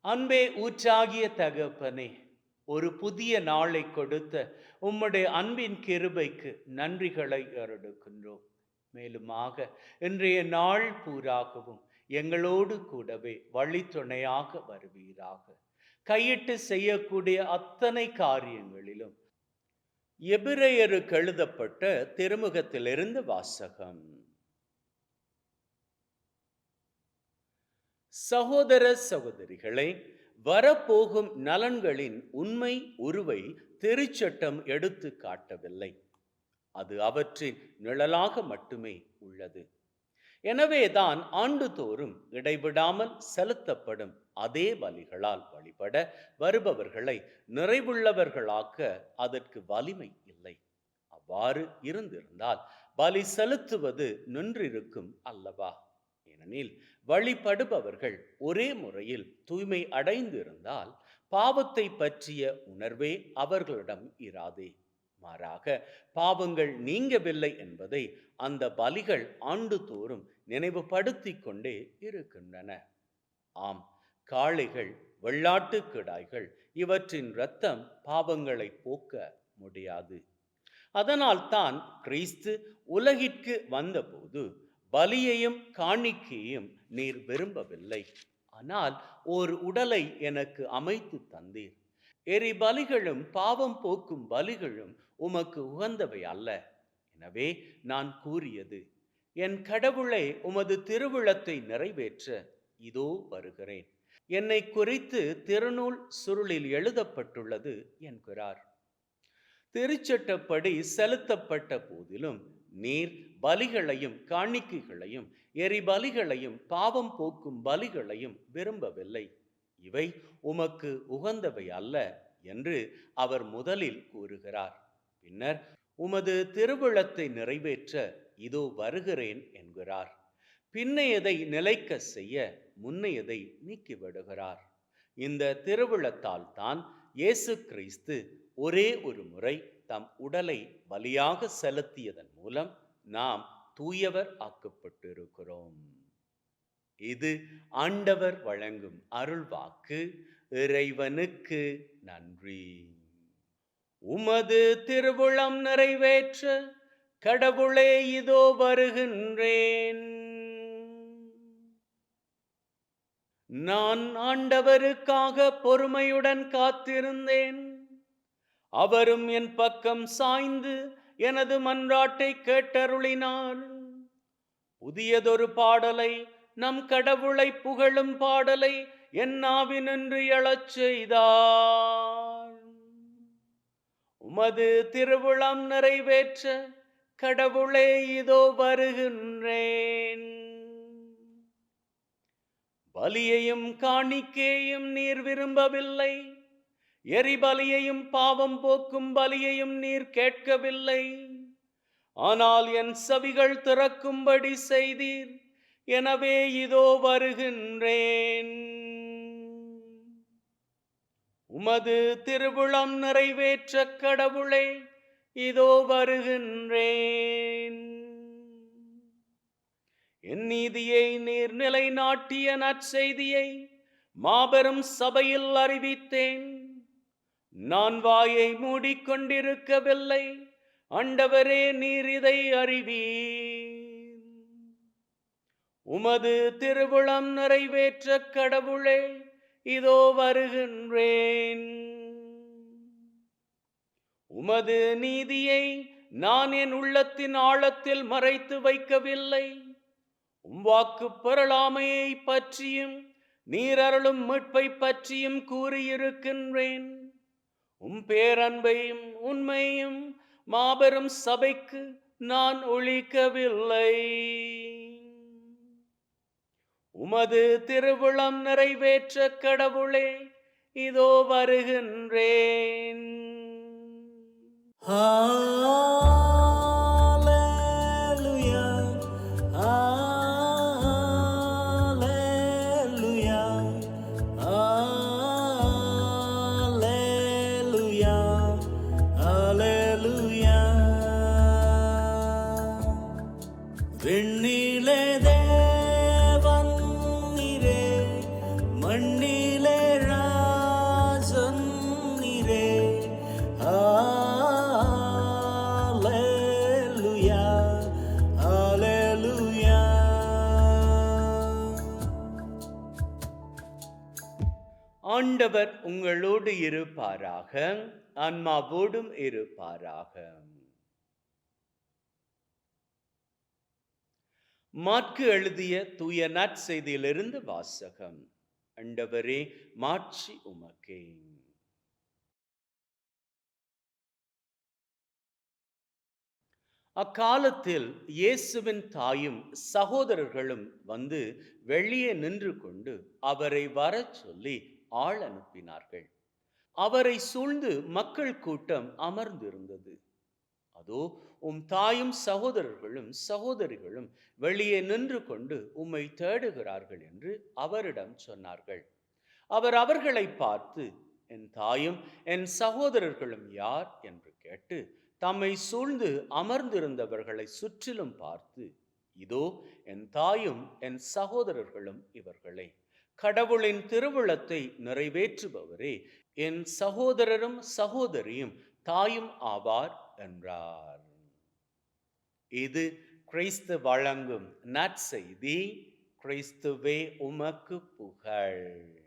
அன்பே ஊற்றாகிய தகப்பனே ஒரு புதிய நாளை கொடுத்த உம்முடைய அன்பின் கிருபைக்கு நன்றிகளை அருடுக்கின்றோம் மேலுமாக இன்றைய நாள் பூராகவும் எங்களோடு கூடவே வழித்துணையாக வருவீராக. கையிட்டு செய்யக்கூடிய அத்தனை காரியங்களிலும் எபிரேயருக்கு எழுதப்பட்ட திருமுகத்திலிருந்து வாசகம். சகோதர சகோதரிகளை வரப்போகும் நலன்களின் உண்மை உருவை திருச்சட்டம் எடுத்து காட்டவில்லை. அது அவற்றின் நிழலாக மட்டுமே உள்ளது. எனவேதான் ஆண்டுதோறும் இடைவிடாமல் செலுத்தப்படும் அதே பலிகளால் வழிபட வருபவர்களை நிறைவுள்ளவர்களாக்க அதற்கு வலிமை இல்லை. அவ்வாறு இருந்திருந்தால் பலி செலுத்துவது நின்றிருக்கும் அல்லவா? ஏனெனில் வழிபடுபவர்கள் ஒரே முறையில் தூய்மை அடைந்திருந்தால் பாவத்தை பற்றிய உணர்வே அவர்களிடம் இராது. மாறாக பாவங்கள் நீங்கவில்லை என்பதை அந்த பலிகள் ஆண்டுதோறும் நினைவுபடுத்தி கொண்டே இருக்கின்றன. ஆம் காளைகள் வெள்ளாட்டு கிடாய்கள் இவற்றின் இரத்தம் பாவங்களை போக்க முடியாது. அதனால் தான் கிறிஸ்து உலகிற்கு வந்தபோது பலியையும் காணிக்கையும் நீர் விரும்பவில்லை. ஆனால் ஓர் உடலை எனக்கு அமைத்து தந்தீர். எரி பலிகளும் பாவம் போக்கும் பலிகளும் உமக்கு உகந்தவை அல்ல. எனவே நான் கூறியது என் கடவுளே உமது திருவிழத்தை நிறைவேற்ற இதோ வருகிறேன். என்னை குறித்து திருநூல் சுருளில் எழுதப்பட்டுள்ளது என்கிறார். திருச்சட்டப்படி செலுத்தப்பட்ட போதிலும் நீர் பலிகளையும் காணிக்கைகளையும் எரிபலிகளையும் பாவம் போக்கும் பலிகளையும் விரும்பவில்லை. இவை உமக்கு உகந்தவை அல்ல என்று அவர் முதலில் கூறுகிறார். பின்னர் உமது திருவிழத்தை நிறைவேற்ற இதோ வருகிறேன் என்கிறார். பின்னையதை நிலைக்க செய்ய முன்னையதை நீக்கிவிடுகிறார் இந்த திருவிழத்தால் தான் இயேசு கிறிஸ்து ஒரே ஒரு முறை தம் உடலை பலியாக செலுத்தியதன் மூலம் நாம் தூயவர் ஆக்கப்பட்டிருக்கிறோம். இது ஆண்டவர் வழங்கும் அருள்வாக்கு. இறைவனுக்கு நன்றி. உமது திருவுளம் நிறைவேற்ற கடவுளே இதோ வருகின்றேன். நான் ஆண்டவருக்காக பொறுமையுடன் காத்திருந்தேன். அவரும் என் பக்கம் சாய்ந்து எனது மன்றாட்டை கேட்டருளினார். புதியதொரு பாடலை நம் கடவுளை புகழும் பாடலை என்னாவினின்று எழச் செய்தார். உமது திருவிழம் நிறைவேற்ற கடவுளே இதோ வருகின்றேன். பலியையும் காணிக்கையும் நீர் விரும்பவில்லை. எரிபலியையும் பாவம் போக்கும் பலியையும் நீர் கேட்கவில்லை. ஆனால் என் சவிகள் திறக்கும்படி செய்தீர் எனவே இதோ வருகின்றேன். உமது திருவிழம் நிறைவேற்ற கடவுளே இதோ வருகின்றேன். என் நீதியை நீர் நிலைநாட்டிய நற்செய்தியை மாபெரும் சபையில் அறிவித்தேன். நான் வாயை மூடிக்கொண்டிருக்கவில்லை. ஆண்டவரே நீர் இதை அறிவீ உமது திருவிழம் நிறைவேற்ற கடவுளே இதோ வருகின்றேன். உமது நீதியை நான் என் உள்ளத்தின் ஆழத்தில் மறைத்து வைக்கவில்லை. உம் பொருளாமையை பற்றியும் நீரருளும் மீட்பை பற்றியும் கூறியிருக்கின்றேன். உம் பேரன்பையும் உண்மையும் மாபெரும் சபைக்கு நான் ஒழிக்கவில்லை. உமது திருவிழம் நிறைவேற்ற கடவுளே இதோ வருகின்றேன். ஆ இருப்பாராக. ஆன்மாவோடும் இருப்பாராக. மாற்கு எழுதிய தூய நற்செய்தியிலிருந்து வாசகம். அண்டவரே மாட்சி உமக்கே. அக்காலத்தில் இயேசுவின் தாயும் சகோதரர்களும் வந்து வெளியே நின்று கொண்டு அவரை வரச் சொல்லி ஆள் அனுப்பினார்கள். அவரை சூழ்ந்து மக்கள் கூட்டம் அமர்ந்திருந்தது. அதோ உம் தாயும் சகோதரர்களும் சகோதரிகளும் வெளியே நின்று கொண்டு உம்மை தேடுகிறார்கள் என்று அவரிடம் சொன்னார்கள். அவர் அவர்களை பார்த்து என் தாயும் என் சகோதரர்களும் யார்? என்று கேட்டு தம்மை சூழ்ந்து அமர்ந்திருந்தவர்களை சுற்றிலும் பார்த்து இதோ என் தாயும் என் சகோதரர்களும் இவர்களே. கடவுளின் திருவிழத்தை நிறைவேற்றுபவரே. என் சகோதரரும் சகோதரியும் தாயும் ஆவார் என்றார். இது கிறிஸ்து வழங்கும் நற்செய்தி. கிறிஸ்துவே உமக்கு புகழ்.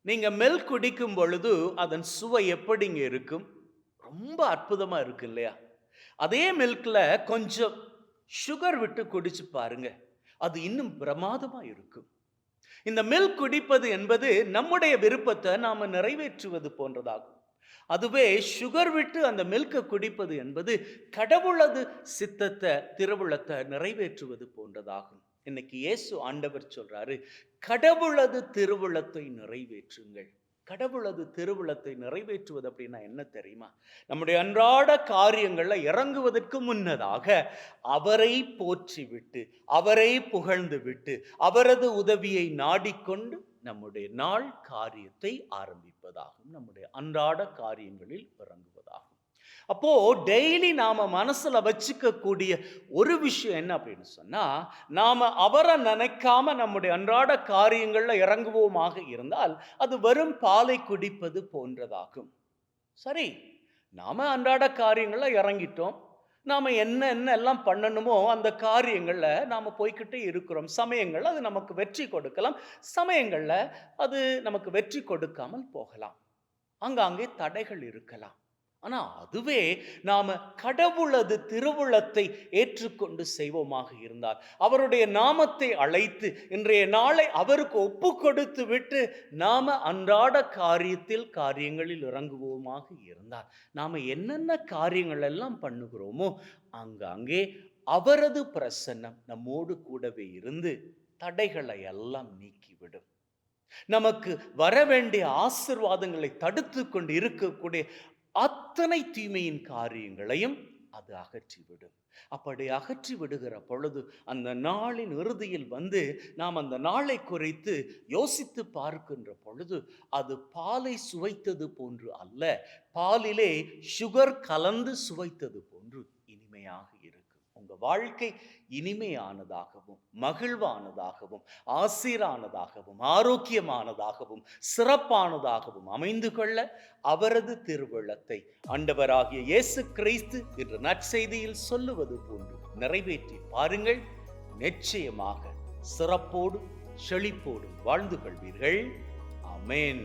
நீங்க மெல் குடிக்கும் பொழுது அதன் சுவை எப்படிங்க இருக்கும்? ரொம்ப அற்புதமாக இருக்கு இல்லையா? அதே மில்கில் கொஞ்சம் சுகர் விட்டு குடிச்சு பாருங்க. அது இன்னும் பிரமாதமாக இருக்கும். இந்த மில்க் குடிப்பது என்பது நம்முடைய விருப்பத்தை நாம் நிறைவேற்றுவது போன்றதாகும். அதுவே சுகர் விட்டு அந்த மில்கை குடிப்பது என்பது கடவுளது சித்தத்தை திருவுளத்தை நிறைவேற்றுவது போன்றதாகும். இன்னைக்கு இயேசு ஆண்டவர் சொல்றாரு கடவுளது திருவுளத்தை நிறைவேற்றுங்கள். கடவுளது திருவிழத்தை நிறைவேற்றுவது அப்படின்னா என்ன தெரியுமா? நம்முடைய அன்றாட காரியங்களில் இறங்குவதற்கு முன்னதாக அவரை போற்றி விட்டு அவரை புகழ்ந்து விட்டு அவரது உதவியை நாடிக்கொண்டு நம்முடைய நாள் காரியத்தை ஆரம்பிப்பதாகும் நம்முடைய அன்றாட காரியங்களில் இறங்குவதாகும் அப்போ டெய்லி நாம மனசுல வச்சுக்கக்கூடிய ஒரு விஷயம் என்ன அப்படின்னு சொன்னா நாம அவரை நினைக்காம நம்முடைய அன்றாட காரியங்கள்ல இறங்குவோமாக இருந்தால் அது வெறும் பாலை குடிப்பது போன்றதாகும். சரி நாம அன்றாட காரியங்களில் இறங்கிட்டோம். நாம என்ன என்ன எல்லாம் பண்ணணுமோ அந்த காரியங்களில் நாம போய்க்கிட்டே இருக்கிறோம். சமயங்கள் அது நமக்கு வெற்றி கொடுக்கலாம். சமயங்களில் அது நமக்கு வெற்றி கொடுக்காமல் போகலாம். அங்காங்கே தடைகள் இருக்கலாம். ஆனால் அதுவே நாம் கடவுளது திருவுளத்தை ஏற்றுக்கொண்டு செய்வோமாக இருந்தால் அவருடைய நாமத்தை அழைத்து இன்றைய நாளை அவருக்கு ஒப்பு கொடுத்து விட்டு நாம் அன்றாட காரியத்தில் காரியங்களில் இறங்குவோமாக இருந்தால் நாம் என்னென்ன காரியங்கள் எல்லாம் பண்ணுகிறோமோ அங்கங்கே அவரது பிரசன்னம் நம்மோடு கூடவே இருந்து தடைகளை எல்லாம் நீக்கிவிடும். நமக்கு வர வேண்டிய ஆசிர்வாதங்களை தடுத்து கொண்டு இருக்கக்கூடிய அத்தனை தீமையின் காரியங்களையும் அது அகற்றிவிடும். அப்படி அகற்றி விடுகிற பொழுது அந்த நாளின் இறுதியில் வந்து நாம் அந்த நாளை குறித்து யோசித்து பார்க்கின்ற பொழுது அது பாலை சுவைத்தது போன்று அல்ல பாலிலே சுகர் கலந்து சுவைத்தது போன்று இனிமையாக உங்கள் வாழ்க்கை இனிமையானதாகவும் மகிழ்வானதாகவும் ஆசீரானதாகவும் ஆரோக்கியமானதாகவும் சிறப்பானதாகவும் அமைந்து கொள்ள அவரது திருவிழத்தை ஆண்டவராகிய இயேசு கிறிஸ்து என்ற நற்செய்தியில் சொல்லுவது போன்று நிறைவேற்றி பாருங்கள். நிச்சயமாக சிறப்போடும் செழிப்போடும் வாழ்ந்து கொள்வீர்கள். அமேன்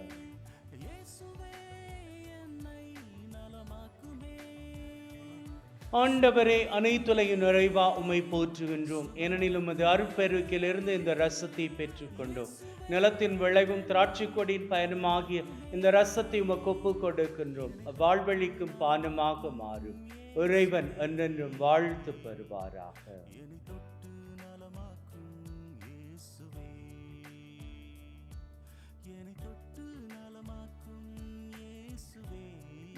ஆண்டவரே அனைத்துலகின் நிறைவா உம்மை போற்றுகின்றோம். ஏனெனில் உமது அருப்பெருக்கிலிருந்து இந்த ரசத்தை பெற்றுக்கொண்டோம். நிலத்தின் விளைவும் திராட்சை கொடியின் பயணமாகிய இந்த ரசத்தை உமக்கு ஒப்பு கொடுக்கின்றோம். வாழ்வழிக்கும் பானமாக மாறும். இறைவன் என்றென்றும் வாழ்த்து பெறுவாராக. என்னை